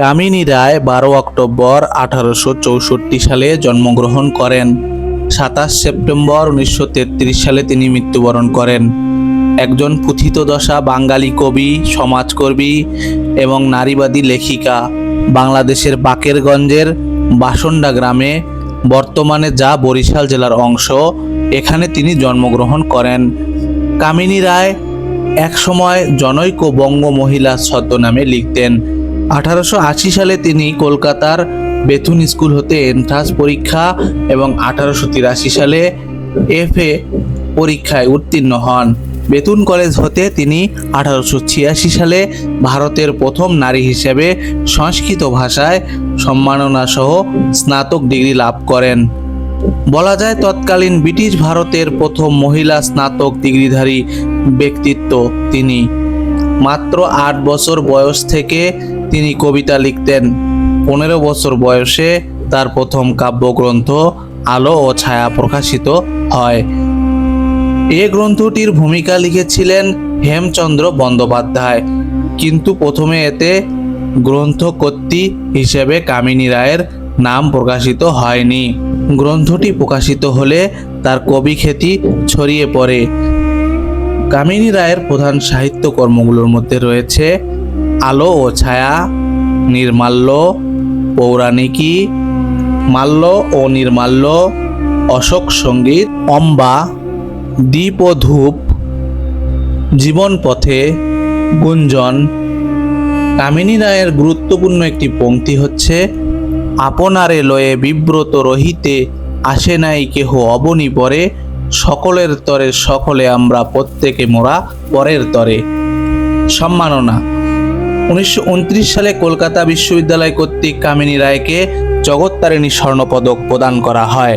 কামিনী রায় বারো অক্টোবর আঠারোশো চৌষট্টি সালে জন্মগ্রহণ করেন। সাতাশ সেপ্টেম্বর উনিশশো তেত্রিশ সালে তিনি মৃত্যুবরণ করেন। একজন পুথিতদশা, বাঙালি কবি, সমাজকর্মী এবং নারীবাদী লেখিকা। বাংলাদেশের বাকেরগঞ্জের বাসন্ডা গ্রামে বর্তমানে যা বরিশাল জেলার অংশ, এখানে তিনি জন্মগ্রহণ করেন। কামিনী রায় একসময় জনৈক বঙ্গ মহিলা ছদ্মনামে লিখতেন। আঠারোশো আশি সালে তিনি কলকাতার বেথুন স্কুল হতে এন্ট্রান্স পরীক্ষা এবং আঠারোশো তিরাশি সালে এফএ পরীক্ষায় উত্তীর্ণ হন। বেতুন কলেজ হতে তিনি আঠারোশো ছিয়াশি সালে ভারতের প্রথম নারী হিসেবে সংস্কৃত ভাষায় সম্মাননা সহ স্নাতক ডিগ্রি লাভ করেন। বলা যায় তৎকালীন ব্রিটিশ ভারতের প্রথম মহিলা স্নাতক ডিগ্রিধারী ব্যক্তিত্ব তিনি। মাত্র আট বছর বয়স থেকে তিনি কবিতা লিখতেন। পনেরো বছর বয়সে তার প্রথম কাব্যগ্রন্থ আলো ও ছায়া প্রকাশিত হয়। এ গ্রন্থটির ভূমিকা লিখেছিলেন হেমচন্দ্র বন্দ্যোপাধ্যায়। কিন্তু প্রথমে এতে গ্রন্থকর্ত্রী হিসেবে কামিনী রায়ের নাম প্রকাশিত হয়নি। গ্রন্থটি প্রকাশিত হলে তার কবি খ্যাতি ছড়িয়ে পড়ে। কামিনী রায়ের প্রধান সাহিত্য কর্মগুলোর মধ্যে রয়েছে আলো ও ছায়া, নির্মাল্য পৌরাণিকী, মাল্য ও নির্মাল্য, অশোক সংগীত, অম্বা, দ্বীপ ও ধূপ, জীবন পথে গুঞ্জন। কামিনী রায়ের গুরুত্বপূর্ণ একটি পংক্তি হচ্ছে, আপনারে লয়ে বিব্রত রহিতে আসে নাই কেহ অবনি পরে, সকলের তরে সকলে আমরা প্রত্যেকে মোরা পরের তরে। সম্মাননা। উনিশশো উনত্রিশ সালে কলকাতা বিশ্ববিদ্যালয় কর্তৃক কামিনী রায়কে জগত্তারিণী স্বর্ণপদক প্রদান করা হয়।